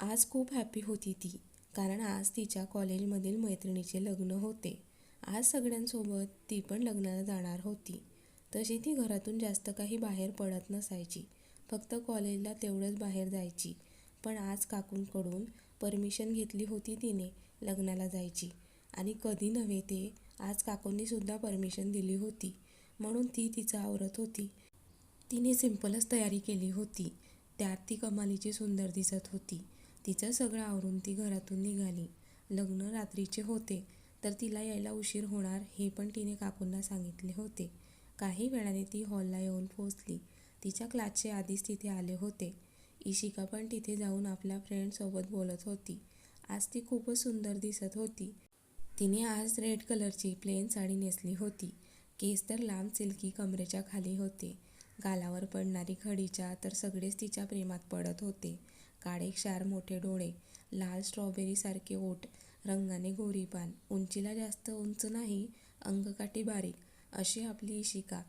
आज खूप हॅपी होती ती कारण आज तिच्या कॉलेजमधील मैत्रिणीचे लग्न होते. आज सगळ्यांसोबत ती पण लग्नाला जाणार होती. तशी ती घरातून जास्त काही बाहेर पडत नसायची. फक्त कॉलेजला तेवढंच बाहेर जायची. पण आज काकूंकडून परमिशन घेतली होती तिने लग्नाला जायची. आणि कधी नव्हे ते आज काकूंनीसुद्धा परमिशन दिली होती. म्हणून ती तिचं आवरत होती. तिने सिम्पलच तयारी केली होती. त्यात ती कमालीची सुंदर दिसत होती. तिचं सगळं आवरून ती घरातून निघाली. लग्न रात्रीचे होते तर तिला यायला उशीर होणार हे पण तिने काकूंना सांगितले होते. काही वेळाने ती हॉलला येऊन पोचली तिच्या क्लासचे आधीच तिथे आले होते. इशिका पण तिथे जाऊन आपल्या फ्रेंडसोबत बोलत होती. आज ती खूपच सुंदर दिसत होती. तिने आज रेड कलरची प्लेन साडी नेसली होती. केस तर लांब सिल्की कमरेच्या खाली होते. गालावर पडणारी खडीच्या तर सगळेच तिच्या प्रेमात पडत होते. काळे क्षार मोठे डोळे लाल स्ट्रॉबेरीसारखे ओठ रंगाने गोरीपान उंचीला जास्त उंच नाही अंगकाठी बारीक अशी आपली इशिका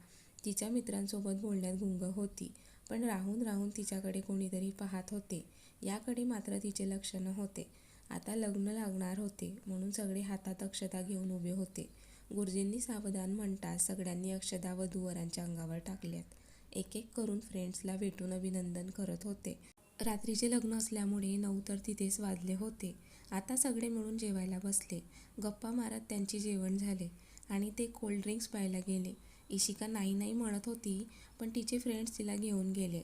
तिच्या मित्रांसोबत बोलण्यात गुंग होती पण राहून राहून तिच्याकडे कोणीतरी पाहत होते. याकडे मात्र तिचे लक्ष नव्हते. आता लग्न लागणार होते म्हणून सगळे हातात अक्षता घेऊन उभे होते. गुरुजींनी सावधान म्हणताच सगळ्यांनी अक्षता वधूवरांच्या अंगावर टाकल्यात. एक एक करून फ्रेंड्सला भेटून अभिनंदन करत होते. रात्रीचे लग्न असल्यामुळे नऊ तर तिथेच वाजले होते. आता सगळे मिळून जेवायला बसले. गप्पा मारत त्यांचे जेवण झाले आणि ते कोल्ड ड्रिंक्स प्यायला गेले. इशिका नाही नाही म्हणत होती पण तिचे फ्रेंड्स तिला घेऊन गेले.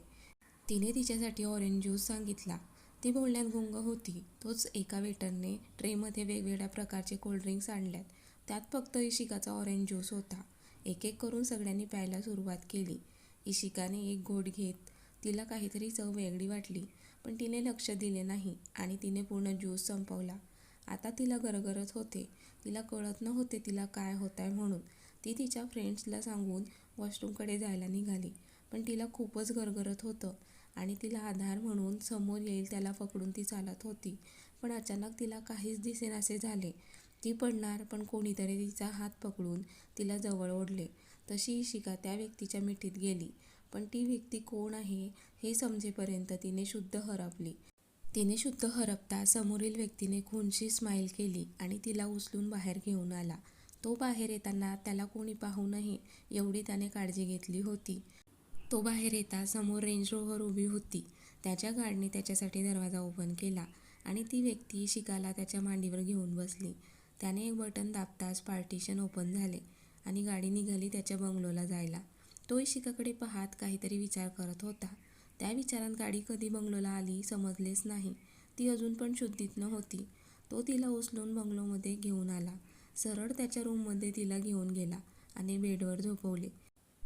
तिने तिच्यासाठी ऑरेंज ज्यूस सांगितला. ती बोलण्यात गुंग होती. तोच एका वेटरने ट्रेमध्ये वेगवेगळ्या प्रकारचे कोल्ड्रिंक्स आणल्यात. त्यात फक्त इशिकाचा ऑरेंज ज्यूस होता. एक एक करून सगळ्यांनी प्यायला सुरुवात केली. इशिकाने एक घोट घेत तिला काहीतरी चव वेगळी वाटली पण तिने लक्ष दिले नाही आणि तिने पूर्ण ज्यूस संपवला. आता तिला गरगरत होते. तिला कळत नव्हते तिला काय होत आहे म्हणून. ती तिच्या फ्रेंड्सला सांगून वॉशरूमकडे जायला निघाली पण तिला खूपच गरगरत होतं आणि तिला आधार म्हणून समोर येईल त्याला पकडून ती चालत होती. पण अचानक तिला काहीच दिसेनासे झाले. ती पडणार पण कोणीतरी तिचा हात पकडून तिला जवळ ओढले. तशी शिका त्या व्यक्तीच्या मिठीत गेली. पण ती व्यक्ती कोण आहे हे समजेपर्यंत तिने शुद्ध हरपली. तिने शुद्ध हरपता समोरील व्यक्तीने खूनशी स्माईल केली आणि तिला उचलून बाहेर घेऊन आला. तो बाहेर येताना त्याला कोणी पाहू नये एवढी त्याने काळजी घेतली होती. तो बाहेर येता समोर रेंज रोव्हर उभी होती. त्याच्या गाडीने त्याच्यासाठी दरवाजा ओपन केला आणि ती व्यक्ती शिकाला त्याच्या मांडीवर घेऊन बसली. त्याने एक बटन दाबताच पार्टिशन ओपन झाले आणि गाडी निघाली त्याच्या बंगलोला जायला. तो इशिकाकडे पाहत काहीतरी विचार करत होता. त्या विचारात गाडी कधी बंगलोला आली समजलेच नाही. ती अजून पण शुद्धीत नव्हती. तो तिला उचलून बंगलोमध्ये घेऊन आला. सरळ त्याच्या रूममध्ये तिला घेऊन गेला आणि बेडवर झोपवले.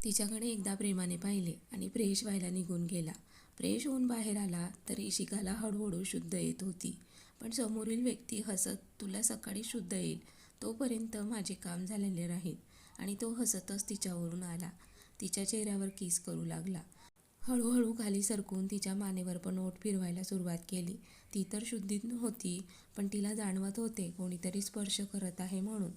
तिच्याकडे एकदा प्रेमाने पाहिले आणि फ्रेश व्हायला निघून गेला. फ्रेश होऊन बाहेर आला तर इशिकाला हळूहळू शुद्ध येत होती. पण समोरील व्यक्ती हसत तुला सकाळी शुद्ध येईल. तोपर्यंत माझे काम झालेले राहील. आणि तो हसतच तिच्यावरून आला. तिच्या चेहऱ्यावर किस करू लागला. हळूहळू खाली सरकून तिच्या मानेवर पण ओठ फिरवायला सुरुवात केली. ती तर शुद्धीत नव्हती पण तिला जाणवत होते कोणीतरी स्पर्श करत आहे म्हणून.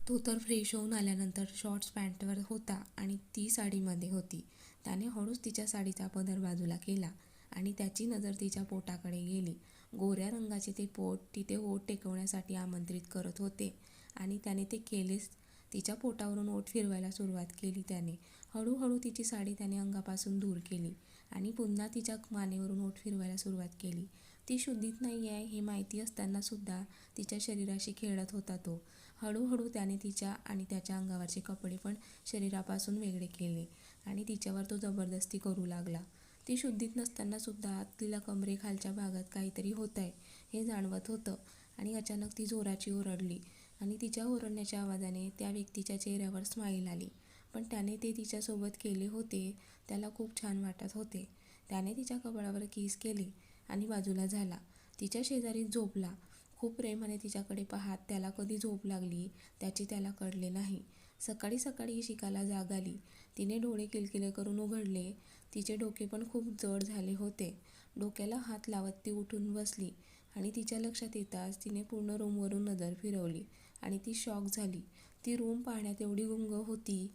तो तर फ्रेश होऊन आल्यानंतर शॉर्ट्स पॅन्टवर होता आणि ती साडीमध्ये होती. त्याने हळूच तिच्या साडीचा पदर बाजूला केला आणि त्याची नजर तिच्या पोटाकडे गेली. गोऱ्या रंगाचे ते पोट तिथे ओठ टेकवण्यासाठी आमंत्रित करत होते आणि त्याने ते केलेच. तिच्या पोटावरून ओठ फिरवायला सुरुवात केली त्याने. हळूहळू तिची साडी त्याने अंगापासून दूर केली आणि पुन्हा तिच्या मानेवरून ओठ फिरवायला सुरुवात केली. ती शुद्धीत नाही आहे हे माहिती असतानासुद्धा तिच्या शरीराशी खेळत होता तो. हळूहळू त्याने तिच्या आणि त्याच्या अंगावरचे कपडे पण शरीरापासून वेगळे केले आणि तिच्यावर तो जबरदस्ती करू लागला. ती शुद्धीत नसतानासुद्धा तिला कमरेखालच्या भागात काहीतरी होत आहे हे जाणवत होतं आणि अचानक ती जोराची ओरडली आणि तिच्या ओरडण्याच्या आवाजाने त्या व्यक्तीच्या चेहऱ्यावर स्माईल आली. पण त्याने ते तिच्यासोबत केले होते त्याला खूप छान वाटत होते. त्याने तिच्या कपाळावर किस केले आणि बाजूला झाला. तिच्या शेजारी झोपला. खूप प्रेमाने तिच्याकडे पाहत त्याला कधी झोप लागली त्याची त्याला कळले नाही. सकाळी सकाळी शिकायला जाग आली. तिने डोळे किलकिले करून उघडले. तिचे डोके पण खूप जड झाले होते. डोक्याला हात लावत ती उठून बसली आणि तिच्या लक्षात येताच तिने पूर्ण रूमवरून नजर फिरवली आणि ती शॉक झाली. ती रूम पाहण्यात एवढी गुंग होती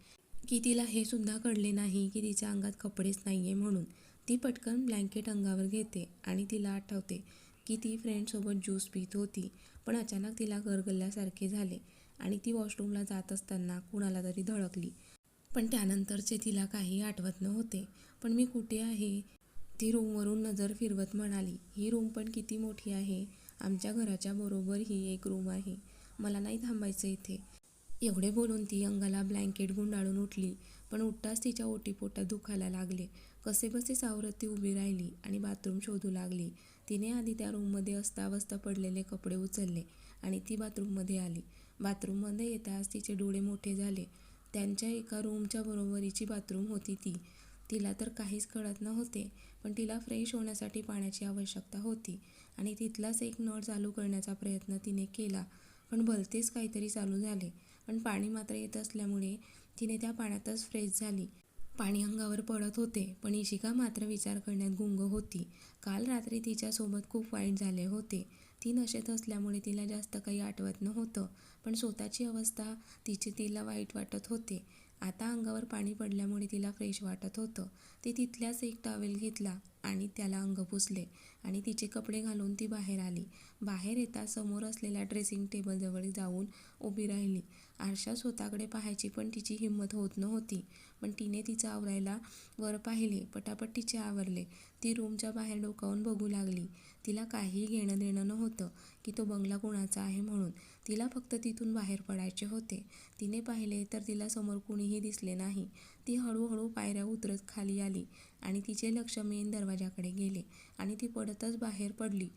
की तिला हे सुद्धा कळले नाही की तिच्या अंगात कपडेच नाही आहे म्हणून. ती पटकन ब्लँकेट अंगावर घेते आणि तिला आठवते की ती फ्रेंडसोबत ज्यूस पित होती पण अचानक तिला गरगल्ल्यासारखे झाले आणि ती वॉशरूमला जात असताना कुणाला तरी धडकली. पण त्यानंतरचे तिला काही आठवत नव्हते. पण मी कुठे आहे? ती रूमवरून नजर फिरवत म्हणाली ही रूम पण किती मोठी आहे. आमच्या घराच्या बरोबर ही एक रूम आहे. मला नाही थांबायचं इथे. एवढे बोलून ती अंगाला ब्लँकेट गुंडाळून उठली. पण उठताच तिच्या ओटीपोटात दुखायला लागले. कसेबसे सावरत ती उभी राहिली आणि बाथरूम शोधू लागली. तिने आधी त्या रूममध्ये अस्तावस्त पडलेले कपडे उचलले आणि ती बाथरूममध्ये आली. बाथरूममध्ये येताच तिचे डोळे मोठे झाले. त्यांच्या एका रूमच्या बरोबरीची बाथरूम होती ती. तिला तर काहीच कळत नव्हते पण तिला फ्रेश होण्यासाठी पाण्याची आवश्यकता होती आणि तिथलाच एक नळ चालू करण्याचा प्रयत्न तिने केला. पण भलतेच काहीतरी चालू झाले. पण पाणी मात्र येत असल्यामुळे तिने त्या पाण्यातच फ्रेश झाली. पाणी अंगावर पडत होते पण इशिका मात्र विचार करण्यात गुंग होती. काल रात्री तिच्यासोबत खूप वाईट झाले होते. ती नशेत असल्यामुळे तिला जास्त काही आठवत नव्हतं पण स्वतःची अवस्था तिची तिला वाईट वाटत होते. आता अंगावर पाणी पडल्यामुळे तिला फ्रेश वाटत होतं. ते तिथल्याच एक टॉवेल घेतला आणि त्याला अंग पुसले आणि तिचे कपडे घालून ती बाहेर आली. बाहेर येता समोर असलेल्या ड्रेसिंग टेबलजवळ जाऊन उभी राहिली. आरशात स्वतःकडे पाहायची पण तिची हिंमत होत नव्हती. पण तिने तिचं आवरायला वर पाहिले. पटापट तिचे आवरले. ती रूमच्या बाहेर डोकावून बघू लागली. तिला काहीही घेणं देणं नव्हतं की तो बंगला कोणाचा आहे म्हणून. तिला फक्त तिथून बाहेर पडायचे होते. तिने पाहिले तर तिला समोर कुणीही दिसले नाही. ती हळूहळू पायऱ्या उतरत खाली आली आणि तिचे लक्ष मेन दरवाजाकडे गेले आणि ती पडतच बाहेर पडली.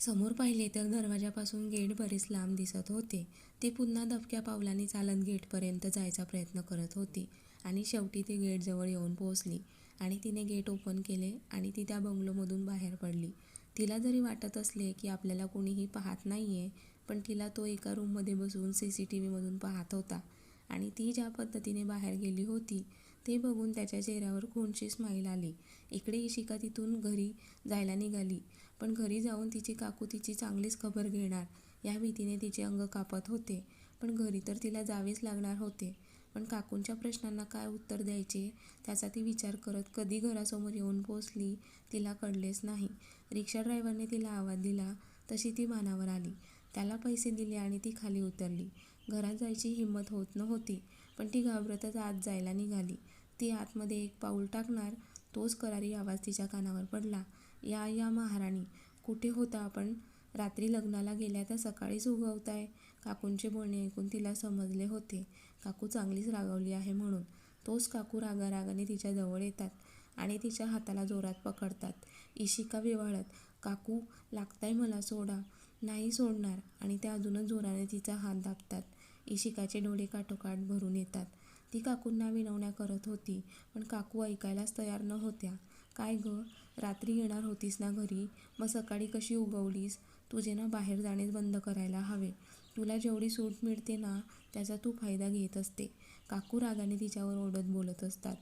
समोर पाहिले तर दरवाजापासून गेट बरेच लांब दिसत होते. ती पुन्हा दबक्या पावलांनी चालत गेटपर्यंत जायचा प्रयत्न करत होती आणि शेवटी ती गेटजवळ येऊन पोहोचली आणि तिने गेट ओपन केले आणि ती त्या बंगलोमधून बाहेर पडली. तिला जरी वाटत असले की आपल्याला कोणीही पाहत नाही आहे पण तिला तो एका रूममध्ये बसून सी सी टी व्हीमधून पाहत होता आणि ती ज्या पद्धतीने बाहेर गेली होती ते बघून त्याच्या चेहऱ्यावर कोणशी स्माईल आली. इकडे इशिका तिथून घरी जायला निघाली. पण घरी जाऊन तिची काकू तिची चांगलीच खबर घेणार. या भीतीने तिचे अंग कापत होते. पण घरी तर तिला जावेच लागणार होते. पण काकूंच्या प्रश्नांना काय उत्तर द्यायचे त्याचा ती विचार करत कधी घरासमोर येऊन पोचली तिला कळलेच नाही. रिक्षा ड्रायव्हरने तिला आवाज दिला तशी ती मानावर आली. त्याला पैसे दिले आणि ती खाली उतरली. घरात जायची हिंमत होत नव्हती पण ती घाबरतच आत जायला निघाली. ती आतमध्ये एक पाऊल टाकणार तोच करारी आवाज तिच्या कानावर पडला. या या महाराणी कुठे होता आपण? रात्री लग्नाला गेल्या तर सकाळीच उगवताय? काकूंचे बोलणे ऐकून तिला समजले होते. काकू चांगलीच रागावली आहे म्हणून. तोच काकू रागारागाने तिच्या जवळ येतात आणि तिच्या हाताला जोरात पकडतात. इशिका विवाळत काकू लागताय मला सोडा. नाही सोडणार. आणि ते अजूनच जोराने तिचा हात दाबतात. इशिकाचे डोळे काठोकाठ भरून येतात. ती काकूंना विनवण्या करत होती पण काकू ऐकायलाच तयार न होत्या. काय गं रात्री येणार होतीस ना घरी? मग सकाळी कशी उगवलीस? तुझे ना बाहेर जाणेच बंद करायला हवे. तुला जेवढी सूट मिळते ना त्याचा तू फायदा घेत असते. काकू रागाने तिच्यावर ओढत बोलत असतात.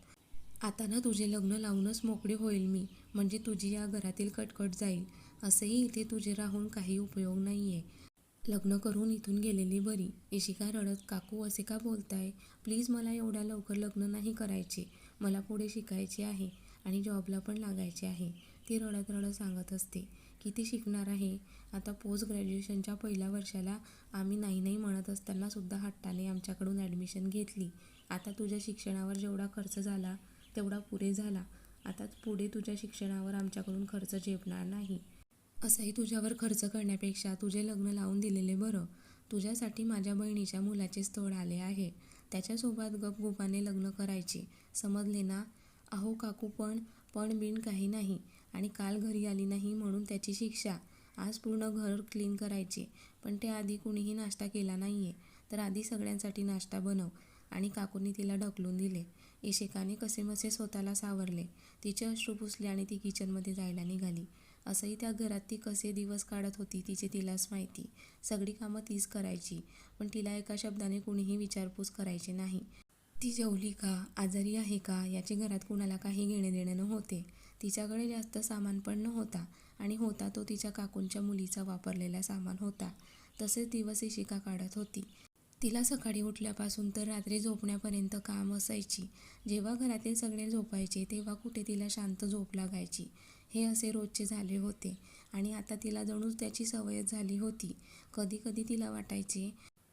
आता ना तुझे लग्न लावूनच मोकळी होईल मी. म्हणजे तुझी या घरातील कटकट जाईल. असंही इथे तुझे राहून काही उपयोग नाही आहे लग्न करून इथून गेलेली बरी. इशिका रडत काकू असे का बोलताय? प्लीज मला एवढ्या लवकर लग्न नाही करायचे. मला पुढे शिकायचे आहे आणि जॉबला पण लागायचे आहे. ती रडत रडत सांगत असते. किती शिकणार आहे? आता पोस्ट ग्रॅज्युएशनच्या पहिल्या वर्षाला आम्ही नाही नाही म्हणत असताना सुद्धा हट्टाने आमच्याकडून ॲडमिशन घेतली. आता तुझ्या शिक्षणावर जेवढा खर्च झाला तेवढा पुरे झाला. आता पुढे तुझ्या शिक्षणावर आमच्याकडून खर्च झेपणार नाही. असंही तुझ्यावर खर्च करण्यापेक्षा तुझे लग्न लावून दिलेले बरं. तुझ्यासाठी माझ्या बहिणीच्या मुलाचे स्थळ आले आहे. त्याच्यासोबत गपगुपाने लग्न करायचे. समजले ना? अहो काकू पण पण बिन काही नाही. आणि काल घरी आली नाही म्हणून त्याची शिक्षा. आज पूर्ण घर क्लीन करायचे. पण ते आधी कुणीही नाश्ता केला नाही आहे तर आधी सगळ्यांसाठी नाश्ता बनव. आणि काकूंनी तिला ढकलून दिले. इशिकाने कसेमसे स्वतःला सावरले. तिचे अश्रू पुसले आणि ती किचनमध्ये जायला निघाली. असंही त्या घरात ती कसे दिवस काढत होती तिचे तिलाच माहिती. सगळी कामं तीच करायची पण तिला एका शब्दाने कुणीही विचारपूस करायची नाही. ती जेवली का? आजारी आहे का? याचे घरात कुणाला काही घेणे देणे नव्हते. तिच्याकडे जास्त सामान पण नव्हता आणि होता तो तिच्या काकूंच्या मुलीचा वापरलेला सामान होता. तसेच दिवस इशिका काढत होती. तिला सकाळी उठल्यापासून तर रात्री झोपण्यापर्यंत काम असायची. जेव्हा घरातील सगळे झोपायचे तेव्हा कुठे तिला शांत झोप लागायची. हे असे रोजचे झाले होते आणि आता तिला जणूच त्याची सवयच झाली होती. कधी कधी तिला वाटायचे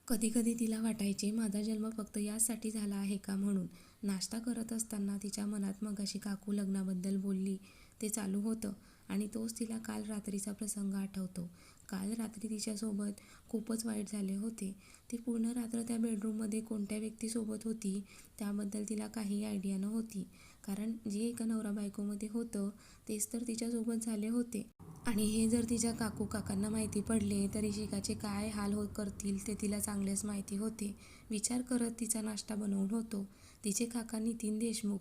कधीकधी तिला वाटायचे माझा जन्म फक्त यासाठी झाला आहे का म्हणून? नाश्ता करत असताना तिच्या मनात मगाशी काकू लग्नाबद्दल बोलली ते चालू होतं आणि तोच तिला काल रात्रीचा प्रसंग आठवतो. काल रात्री तिच्यासोबत खूपच वाईट झाले होते. ती पूर्ण रात्र त्या बेडरूममध्ये कोणत्या व्यक्तीसोबत होती त्याबद्दल तिला काही आयडिया नव्हती. कारण जे एका नवरा बायकोमध्ये होतं तेच तर तिच्यासोबत झाले होते. आणि हे जर तिच्या काकू काकांना माहिती पडले तर इशिकाचे काय हाल हो करतील ते तिला चांगलेच माहिती होते. विचार करत तिचा नाश्ता बनवून होतो. तिचे काका नितीन देशमुख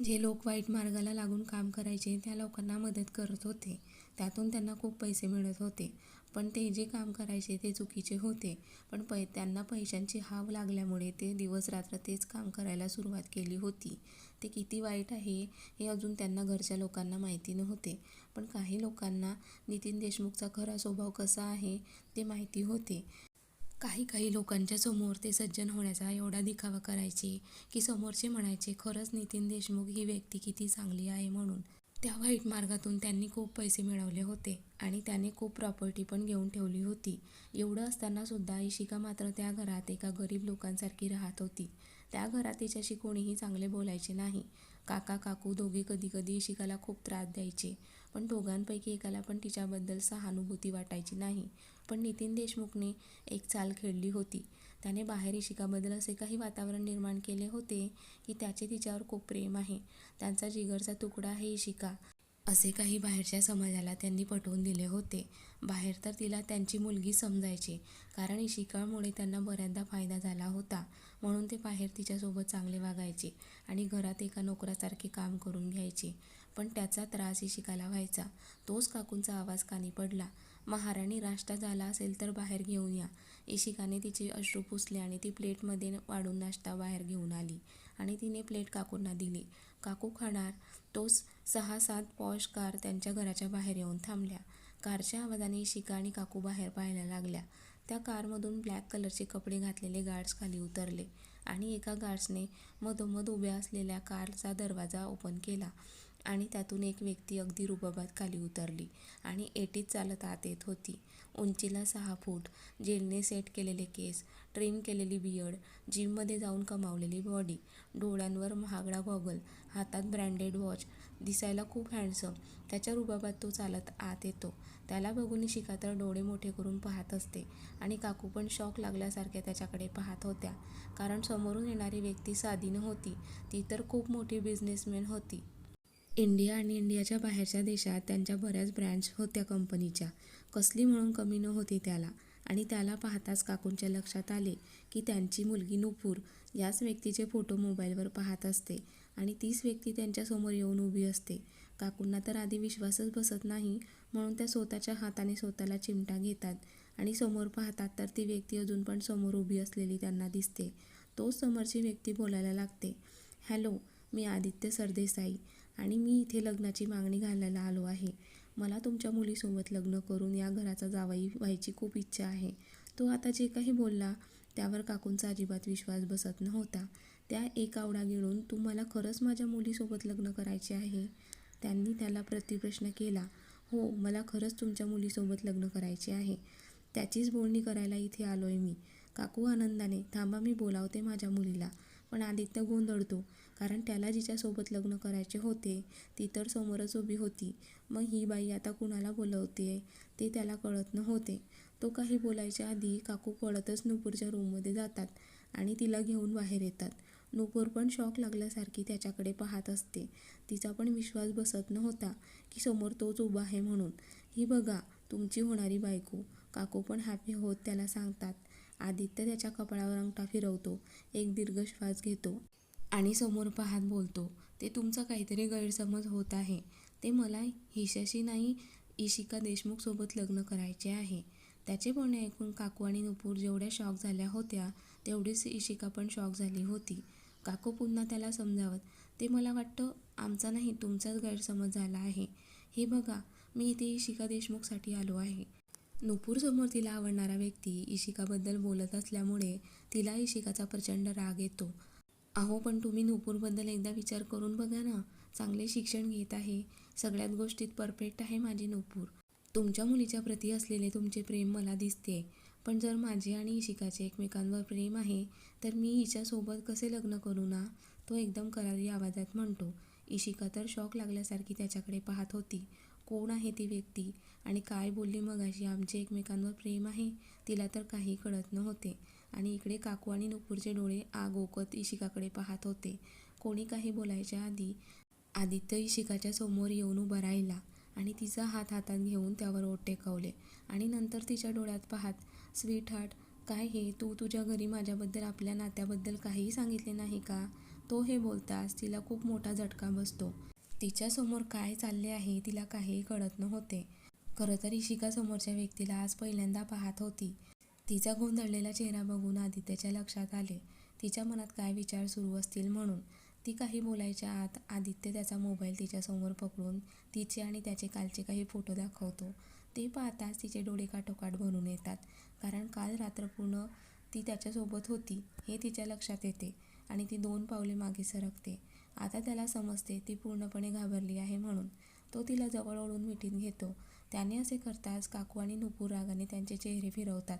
जे लोक वाईट मार्गाला लागून काम करायचे त्या लोकांना मदत करत होते. त्यातून त्यांना खूप पैसे मिळत होते. पण ते जे काम करायचे ते चुकीचे होते. पण पै त्यांना पैशांची हाव लागल्यामुळे ते दिवस रात्र तेच काम करायला सुरुवात केली होती. ते किती वाईट आहे हे अजून त्यांना घरच्या लोकांना माहिती नव्हते. पण काही लोकांना नितीन देशमुखचा खरा स्वभाव कसा आहे ते माहिती होते. काही काही लोकांच्या समोर ते सज्जन होण्याचा एवढा दिखावा करायचे की समोरचे म्हणायचे खरंच नितीन देशमुख ही व्यक्ती किती चांगली आहे म्हणून. त्या वाईट मार्गातून त्यांनी खूप पैसे मिळवले होते आणि त्याने खूप प्रॉपर्टी पण घेऊन ठेवली होती. एवढं असताना सुद्धा इशिका मात्र त्या घरात एका गरीब लोकांसारखी राहत होती. त्या घरात तिच्याशी कोणीही चांगले बोलायचे नाही. काका काकू दोघे कधी कधी इशिकाला खूप त्रास द्यायचे. पण दोघांपैकी एकाला पण तिच्याबद्दल सहानुभूती वाटायची नाही. पण नितीन देशमुखने एक चाल खेळली होती. त्याने बाहेर इशिकाबद्दल असे काही वातावरण निर्माण केले होते की त्याचे तिच्यावर खूप प्रेम आहे. त्यांचा जिगरचा तुकडा आहे इशिका असे काही बाहेरच्या समाजाला त्यांनी पटवून दिले होते. बाहेर तर तिला त्यांची मुलगी समजायचे कारण इशिकामुळे त्यांना बऱ्याचदा फायदा झाला होता. म्हणून ते बाहेर तिच्यासोबत चांगले वागायचे आणि घरात एका नोकरासारखे काम करून घ्यायचे. पण त्याचा त्रास इशिकाला व्हायचा. तोच काकूंचा आवाज कानी पडला. महाराणी राष्ट्र झाला असेल तर बाहेर घेऊन या. इशिकाने तिचे अश्रू पुसले आणि ती प्लेटमध्ये वाढून नाश्ता बाहेर घेऊन आली आणि तिने प्लेट काकूंना दिली. काकू खाणार तोच सहा सात पॉश कार त्यांच्या घराच्या बाहेर येऊन थांबल्या. कारच्या आवाजाने शिका आणि काकू बाहेर पाहायला लागल्या. त्या कारमधून ब्लॅक कलरचे कपडे घातलेले गार्ड्स खाली उतरले आणि एका गार्ड्सने मधोमध उभ्या असलेल्या कारचा दरवाजा ओपन केला आणि त्यातून एक व्यक्ती अगदी रुबाबात खाली उतरली आणि एटीत चालत आत येत होती. उंचीला सहा फूट जेलने सेट केलेले केस ट्रिम केलेली बियर्ड जिममध्ये जाऊन कमावलेली बॉडी डोळ्यांवर महागडा गॉगल हातात ब्रँडेड वॉच दिसायला खूप हँडसम त्याच्या रुबाबात तो चालत आत येतो. त्याला बघून शिका तर डोळे मोठे करून पाहत असते आणि काकू पण शॉक लागल्यासारख्या त्याच्याकडे पाहत होत्या. कारण समोरून येणारी व्यक्ती साधी नव्हती ती तर खूप मोठी बिझनेसमॅन होती. इंडिया आणि इंडियाच्या बाहेरच्या देशात त्यांच्या बऱ्याच ब्रँड्स होत्या कंपनीच्या कसली म्हणून कमी नव्हती त्याला. आणि त्याला पाहताच काकूंच्या लक्षात आले की त्यांची मुलगी नुपूर याच व्यक्तीचे फोटो मोबाईलवर पाहत असते. आणि तीच व्यक्ती त्यांच्यासमोर येऊन उभी असते. काकूंना तर आधी विश्वासच बसत नाही म्हणून त्या स्वतःच्या हाताने स्वतःला चिमटा घेतात आणि समोर पाहतात तर ती व्यक्ती अजून पण समोर उभी असलेली त्यांना दिसते. तोच समोरची व्यक्ती बोलायला लागते हॅलो मी आदित्य सरदेसाई आणि मी इथे लग्नाची मागणी घालायला आलो आहे. मला तुमच्या मुलीसोबत लग्न करून या घराचा जावाई व्हायची खूप इच्छा आहे. तो आता जे काही बोलला त्यावर काकूंचा अजिबात विश्वास बसत नव्हता. त्या एक आवडा गिळून तुम्हाला खरंच माझ्या मुलीसोबत लग्न करायचे आहे. त्यांनी त्याला प्रतिप्रश्न केला. हो मला खरंच तुमच्या मुलीसोबत लग्न करायचे आहे. त्याचीच बोलणी करायला इथे आलो आहे मी. काकू आनंदाने थांबा मी बोलावते माझ्या मुलीला. पण आदित्य गोंधळतो. कारण त्याला जिच्यासोबत लग्न करायचे होते ती तर समोरच उभी होती. मग ही बाई आता कुणाला बोलवते ते त्याला कळत नव्हते. तो काही बोलायच्या आधी काकू पळतच नुपूरच्या रूममध्ये जातात आणि तिला घेऊन बाहेर येतात. नुपूर पण शॉक लागल्यासारखी त्याच्याकडे पाहत असते. तिचा पण विश्वास बसत नव्हता की समोर तोच उभा आहे म्हणून. ही बघा तुमची होणारी बायको. काकू पण हॅपी होत त्याला सांगतात. आदित्य त्याच्या कपाळावर अंगठा फिरवतो. एक दीर्घ श्वास घेतो आणि समोर पाहत बोलतो ते तुमचा काहीतरी गैरसमज होत आहे. ते मला हिशाशी नाही इशिका देशमुखसोबत लग्न करायचे आहे. त्याचे बोलणे ऐकून काकू आणि नुपूर जेवढ्या शॉक झाल्या होत्या तेवढीच इशिका पण शॉक झाली होती. काकू पुन्हा त्याला समजावत ते मला वाटतं आमचा नाही तुमचाच गैरसमज झाला आहे. हे बघा मी इथे इशिका देशमुखसाठी आलो आहे. नुपूरसमोर तिला आवडणारा व्यक्ती इशिकाबद्दल बोलत असल्यामुळे तिला इशिकाचा प्रचंड राग येतो. अहो पण तुम्ही नुपूरबद्दल एकदा विचार करून बघा ना. चांगले शिक्षण घेत आहे. सगळ्याच गोष्टीत परफेक्ट आहे माझी नुपूर. तुमच्या मुलीच्या प्रती असलेले तुमचे प्रेम मला दिसते पण जर माझे आणि इशिकाचे एकमेकांवर प्रेम आहे तर मी हिच्यासोबत कसे लग्न करू ना? तो एकदम करारी आवाजात म्हणतो. इशिका तर शॉक लागल्यासारखी त्याच्याकडे पाहत होती. कोण आहे ती व्यक्ती? आणि काय बोलली मगाशी आमचे एकमेकांवर प्रेम आहे? तिला तर काही कळत नव्हते. आणि इकडे काकू आणि नुपूरचे डोळे आग ओकत इशिकाकडे पाहत होते. कोणी काही बोलायच्या आधी आदित्य इशिकाच्या समोर येऊन उभा राहिला आणि तिचा हात हातात घेऊन त्यावर ओट टेकवले आणि नंतर तिच्या डोळ्यात पाहत स्वीट हार्ट काय हे? तू तुझ्या घरी माझ्याबद्दल आपल्या नात्याबद्दल काहीही सांगितले नाही का? तो हे बोलताच तिला खूप मोठा झटका बसतो. तिच्यासमोर काय चालले आहे तिला काहीही कळत नव्हते. खरं तर इशिका समोरच्या व्यक्तीला आज पहिल्यांदा पाहत होती. तिचा गोंधळलेला चेहरा बघून आदित्यच्या लक्षात आले. तिच्या मनात काय विचार सुरू असतील म्हणून. ती काही बोलायच्या आत आदित्य त्याचा मोबाईल तिच्यासमोर पकडून तिचे आणि त्याचे कालचे काही फोटो दाखवतो. ते पाहताच तिचे डोळे काठोकाठ भरून येतात. कारण काल रात्र पूर्ण ती त्याच्यासोबत होती हे तिच्या लक्षात येते आणि ती दोन पावले मागे सरकते. आता त्याला समजते ती पूर्णपणे घाबरली आहे म्हणून. तो तिला जवळ ओढून मिठीत घेतो. त्याने असे करताच काकू आणि नुपूर रागाने त्यांचे चेहरे फिरवतात.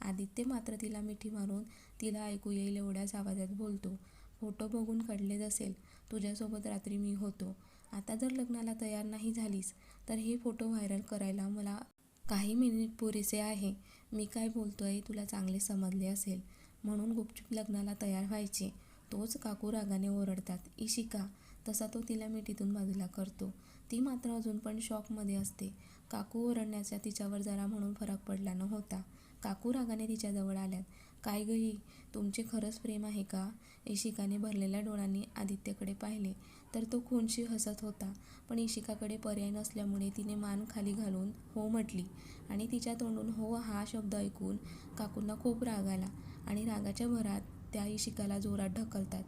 आदित्य मात्र तिला मिठी मारून तिला ऐकू येईल एवढ्याच आवाजात बोलतो फोटो बघून कळलेच असेल. तुझ्यासोबत रात्री मी होतो. आता जर लग्नाला तयार नाही झालीस तर हे फोटो व्हायरल करायला मला काही मिनिट पुरेसे आहे. मी काय बोलतोय तुला चांगले समजले असेल. म्हणून गुपचूप लग्नाला तयार व्हायचे. तोच काकू रागाने ओरडतात इशिका तसा तो तिला मिठीतून बाजूला करतो ती मात्र अजून पण शॉकमध्ये असते. काकू ओरडण्याचा तिच्यावर जरा म्हणून फरक पडला नव्हता. काकू रागाने तिच्याजवळ आल्यात काय गई तुमचे खरंच प्रेम आहे का इशिकाने भरलेल्या डोळ्यांनी आदित्यकडे पाहिले. तर तो खूनशी हसत होता. पण इशिकाकडे पर्याय नसल्यामुळे तिने मान खाली घालून हो म्हटली आणि तिच्या तोंडून हो हा शब्द ऐकून काकूंना खूप राग आला आणि रागाच्या भरात त्या इशिकाला जोरात ढकलतात.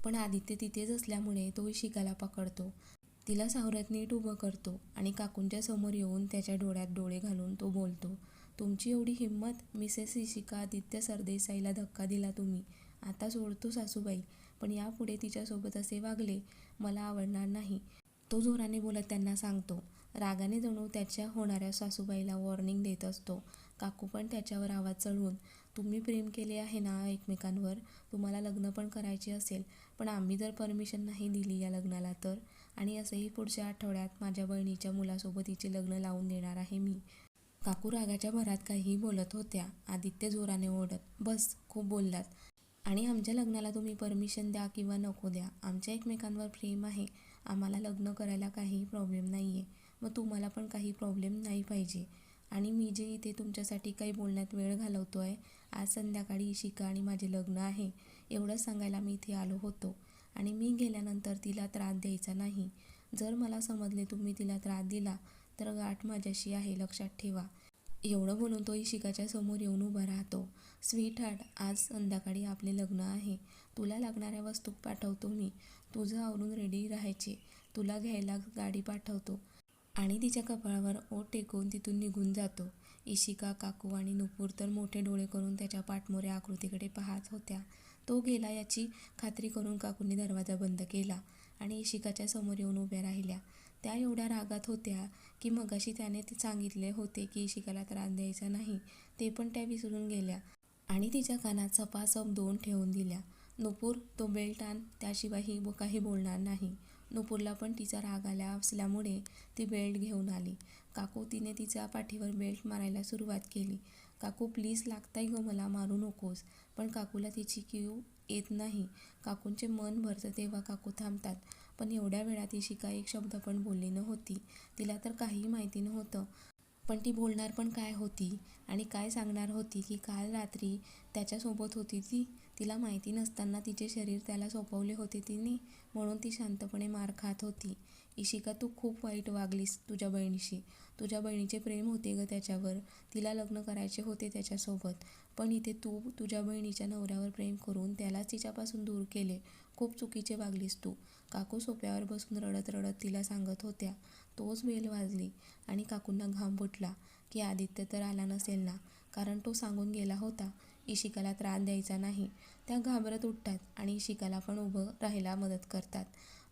पण आदित्य तिथेच असल्यामुळे तो इशिकाला पकडतो. तिला सावरत नीट उभं करतो आणि काकूंच्या समोर येऊन त्याच्या डोळ्यात डोळे घालून तो बोलतो तुमची एवढी हिंमत मिसेस इशिका आदित्य सरदेसाईला धक्का दिला तुम्ही. आता सोडतो सासूबाई. पण यापुढे तिच्यासोबत असे वागले मला आवडणार नाही. तो जोराने बोलत त्यांना सांगतो रागाने जणू त्याच्या होणाऱ्या सासूबाईला वॉर्निंग देत असतो. काकू पण त्याच्यावर आवाज चढवून तुम्ही प्रेम केले आहे ना एकमेकांवर? तुम्हाला लग्न पण करायचे असेल पण आम्ही जर परमिशन नाही दिली या लग्नाला तर? आणि असंही पुढच्या आठवड्यात माझ्या बहिणीच्या मुलासोबत हिचे लग्न लावून देणार आहे मी. काकू रागाच्या भरात काहीही बोलत होत्या. आदित्य जोराने ओढत बस खूप बोललात. आणि आमच्या लग्नाला तुम्ही परमिशन द्या किंवा नको द्या. आमच्या एकमेकांवर प्रेम आहे. आम्हाला लग्न करायला काही प्रॉब्लेम नाही आहे मग तुम्हाला पण काही प्रॉब्लेम नाही पाहिजे. आणि मी जे इथे तुमच्यासाठी काही बोलण्यात वेळ घालवतो आहे आज संध्याकाळी शिका आणि माझे लग्न आहे. एवढंच सांगायला मी इथे आलो होतो. आणि मी गेल्यानंतर तिला त्रास द्यायचा नाही. जर मला समजले तुम्ही तिला त्रास दिला तर गाठ माझ्याशी आहे लक्षात ठेवा. एवढं बोलून तो इशिकाच्या समोर येऊन उभा राहतो. स्वीट हार्ट आज संध्याकाळी आपले लग्न आहे. तुला लागणाऱ्या वस्तू पाठवतो मी. तुझं आवरून रेडी राहायचे. तुला घ्यायला गाडी पाठवतो. आणि तिच्या कपाळावर ओठ टेकवून तिथून निघून जातो. इशिका काकू आणि नुपूर तर मोठे डोळे करून त्याच्या पाठमोऱ्या आकृतीकडे पाहत होत्या. तो गेला याची खात्री करून काकूंनी दरवाजा बंद केला आणि इशिकाच्या समोर येऊन उभ्या राहिल्या. त्या एवढ्या रागात होत्या की मगाशी त्याने ते सांगितले होते की इशिकाला त्रास द्यायचा नाही. ते पण त्या विसरून गेल्या आणि तिच्या कानात सपासप दोन ठेवून दिल्या. नुपूर तो बेल्ट आण त्याशिवाय ही काही बोलणार नाही. नुपूरला पण तिचा राग आल्या असल्यामुळे ती बेल्ट घेऊन आली. काकू तिने तिच्या पाठीवर बेल्ट मारायला सुरुवात केली. काकू प्लीज लागताय ग मला मारू नकोस. पण काकूला तिची क्यू येत नाही. काकूंचे मन भरतं तेव्हा काकू थांबतात. पण एवढ्या वेळात इशिका एक शब्द पण बोलली नव्हती. तिला तर काहीही माहिती नव्हतं. पण ती बोलणार पण काय होती? आणि काय सांगणार होती की काल रात्री त्याच्यासोबत होती ती? तिला माहिती नसताना तिचे शरीर त्याला सोपवले होते तिने म्हणून ती शांतपणे मार खात होती. इशिका तू खूप वाईट वागलीस तुझ्या बहिणीशी. तुझ्या बहिणीचे प्रेम होते ग त्याच्यावर. तिला लग्न करायचे होते त्याच्यासोबत. पण इथे तू तुझ्या बहिणीच्या नवऱ्यावर प्रेम करून त्यालाच तिच्यापासून दूर केले. खूप चुकीचे वागलीस तू. काकू सोप्यावर बसून रडत रडत तिला सांगत होत्या. तोच बेल वाजली आणि काकूंना घाम फुटला की आदित्य तर आला नसेल ना कारण तो सांगून गेला होता इशिकाला त्रास द्यायचा नाही. त्या घाबरत उठतात आणि इशिकाला पण उभं राहायला मदत करतात.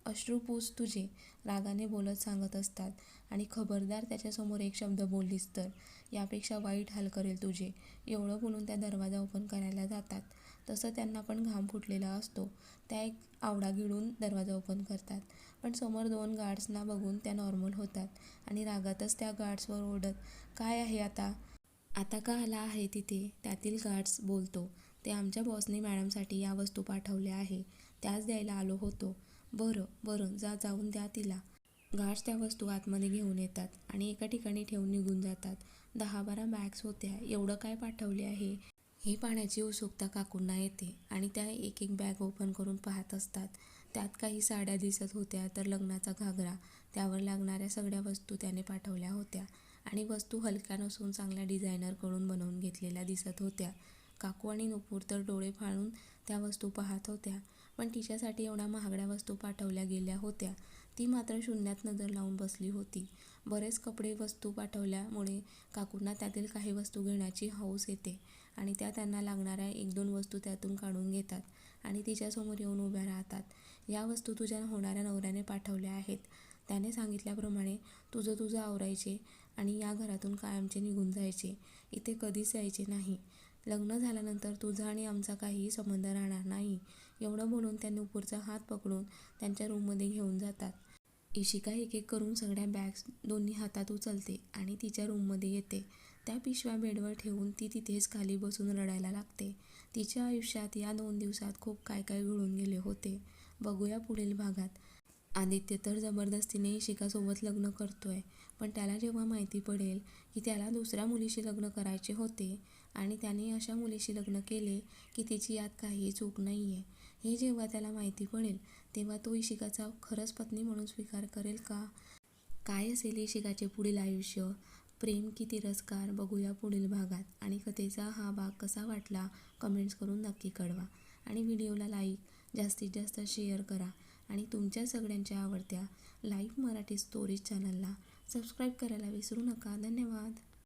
अश्रूपूस तुझे रागाने बोलत सांगत असतात. आणि खबरदार त्याच्यासमोर एक शब्द बोललीस तर यापेक्षा वाईट हाल करेल तुझे. एवढं बोलून त्या दरवाजा ओपन करायला जातात. तसं त्यांना पण घाम फुटलेला असतो. त्या एक आवडा गिळून दरवाजा ओपन करतात. पण समोर दोन गार्ड्सना बघून त्या नॉर्मल होतात. आणि रागातच त्या गार्ड्सवर ओढत काय आहे आता? आता का आला आहे तिथे? त्यातील गार्ड्स बोलतो ते आमच्या बॉसने मॅडमसाठी या वस्तू पाठवल्या आहे. त्याच द्यायला आलो होतो. बरं बरं जा जाऊन द्या तिला. गार्ड्स त्या वस्तू आतमध्ये घेऊन येतात आणि एका ठिकाणी ठेवून निघून जातात. दहा बारा बॅग्स होत्या. एवढं काय पाठवले आहे? ही पाण्याची उत्सुकता काकूंना येते आणि त्या एक एक बॅग ओपन करून पाहत असतात. त्यात काही साड्या दिसत होत्या तर लग्नाचा घागरा त्यावर लागणाऱ्या सगळ्या वस्तू त्याने पाठवल्या होत्या आणि वस्तू हलक्या नसून चांगल्या डिझायनरकडून बनवून घेतलेल्या दिसत होत्या. काकू आणि नुपूर तर डोळे फाळून त्या वस्तू पाहत होत्या पण तिच्यासाठी एवढ्या महागड्या वस्तू पाठवल्या गेल्या होत्या. ती मात्र शून्यात नजर लावून बसली होती. बरेच कपडे वस्तू पाठवल्यामुळे काकूंना त्यातील काही वस्तू घेण्याची हौस येते. आणि त्या त्यांना लागणाऱ्या एक दोन वस्तू त्यातून काढून घेतात आणि तिच्यासमोर येऊन उभ्या राहतात. या वस्तू तुझ्या होणाऱ्या नवऱ्याने पाठवल्या आहेत. त्याने सांगितल्याप्रमाणे तुझं तुझं आवरायचे आणि या घरातून कायमचे निघून जायचे. इथे कधीच यायचे नाही. लग्न झाल्यानंतर तुझा आणि आमचा काहीही संबंध राहणार नाही. एवढं बोलून त्यांनी उपरचा हात पकडून त्यांच्या रूममध्ये घेऊन जातात. इशिका एक एक करून सगळ्या बॅग्स दोन्ही हातात उचलते आणि तिच्या रूममध्ये येते. त्या पिशव्या बेडवर ठेवून ती तिथेच खाली बसून रडायला लागते. तिच्या आयुष्यात या दोन दिवसात खूप काय काय घडून गेले होते बघूया पुढील भागात. आदित्य तर जबरदस्तीने इशिकासोबत लग्न करतोय पण त्याला जेव्हा माहिती पडेल की त्याला दुसऱ्या मुलीशी लग्न करायचे होते आणि त्याने अशा मुलीशी लग्न केले की तिची यात काहीही चूक नाही आहे हे जेव्हा त्याला माहिती पडेल तेव्हा तो इशिकाचा खरंच पत्नी म्हणून स्वीकार करेल का? काय असेल इशिकाचे पुढील आयुष्य? प्रेम की तिरस्कार बघूया पुढील भागात. आणि कथेचा हा भाग कसा वाटला कमेंट्स करून नक्की कळवा. आणि व्हिडिओला लाईक जास्तीत जास्त शेअर करा. आणि तुमच्या सगळ्यांच्या आवडत्या लाईव्ह मराठी स्टोरीज चॅनलला सबस्क्राईब करायला विसरू नका. धन्यवाद.